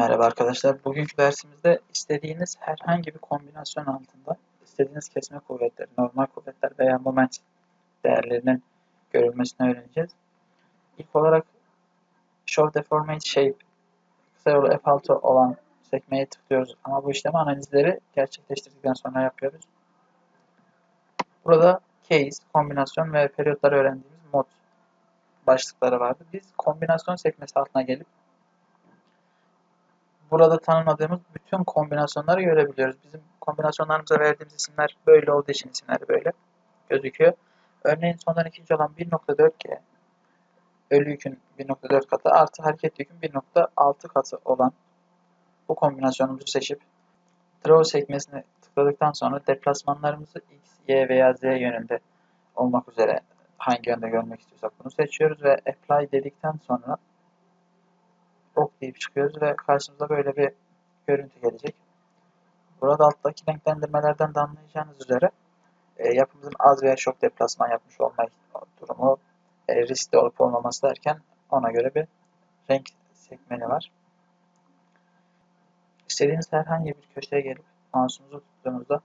Merhaba arkadaşlar. Bugünkü dersimizde istediğiniz herhangi bir kombinasyon altında istediğiniz kesme kuvvetleri, normal kuvvetler veya moment değerlerinin görülmesini öğreneceğiz. İlk olarak Show Deformate Shape kısa yolu F6 olan sekmeye tıklıyoruz ama bu işlemi analizleri gerçekleştirdikten sonra yapıyoruz. Burada case, kombinasyon ve periyotları öğrendiğimiz mod başlıkları vardı. Biz kombinasyon sekmesi altına gelip burada tanımladığımız bütün kombinasyonları görebiliyoruz. Bizim kombinasyonlarımıza verdiğimiz isimler böyle olduğu için isimleri böyle gözüküyor. Örneğin sondan ikinci olan 1.4G ölü yükün 1.4 katı artı hareket yükün 1.6 katı olan bu kombinasyonumuzu seçip draw sekmesini tıkladıktan sonra deplasmanlarımızı x, y veya z yönünde olmak üzere hangi yönde görmek istiyorsak bunu seçiyoruz ve apply dedikten sonra deyip çıkıyoruz ve karşımıza böyle bir görüntü gelecek. Burada alttaki renklendirmelerden de anlayacağınız üzere e, yapımızın az veya çok deplasman yapmış olma durumu, e, riskli olup olmaması derken ona göre bir renk sekmeni var. İstediğiniz herhangi bir köşeye gelip mouse'umuzu tuttuğunuzda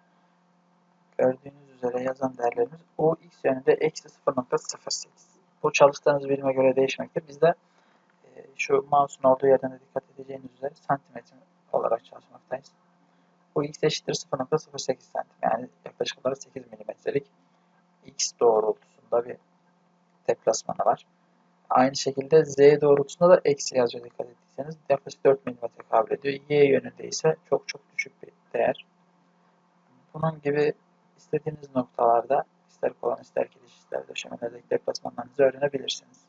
gördüğünüz üzere yazan değerlerimiz u x yönünde eksi 0.08. Bu çalıştığınız birime göre değişmekte. Bizde şu mouse'un olduğu yerden de dikkat edeceğiniz üzere santimetre olarak çalışmaktayız. Bu x eşittir 0.08 santim. Yani yaklaşık olarak 8 milimetrelik x doğrultusunda bir deplasmanı var. Aynı şekilde z doğrultusunda da eksi yazıyor dikkat ettiyseniz. Yaklaşık 4 mm kabul ediyor. Y yönünde ise çok çok düşük bir değer. Bunun gibi istediğiniz noktalarda ister kolon ister giriş ister döşemelerdeki deplasmanlarınızı öğrenebilirsiniz.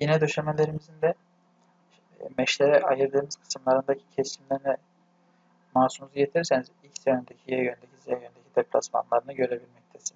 Yine döşemelerimizin de meşlere ayırdığımız kısımlarındaki kesimlerine mouse'unuzu getirirseniz x yönündeki, y yönündeki, z yönündeki deplasmanlarını görebilmekteyiz.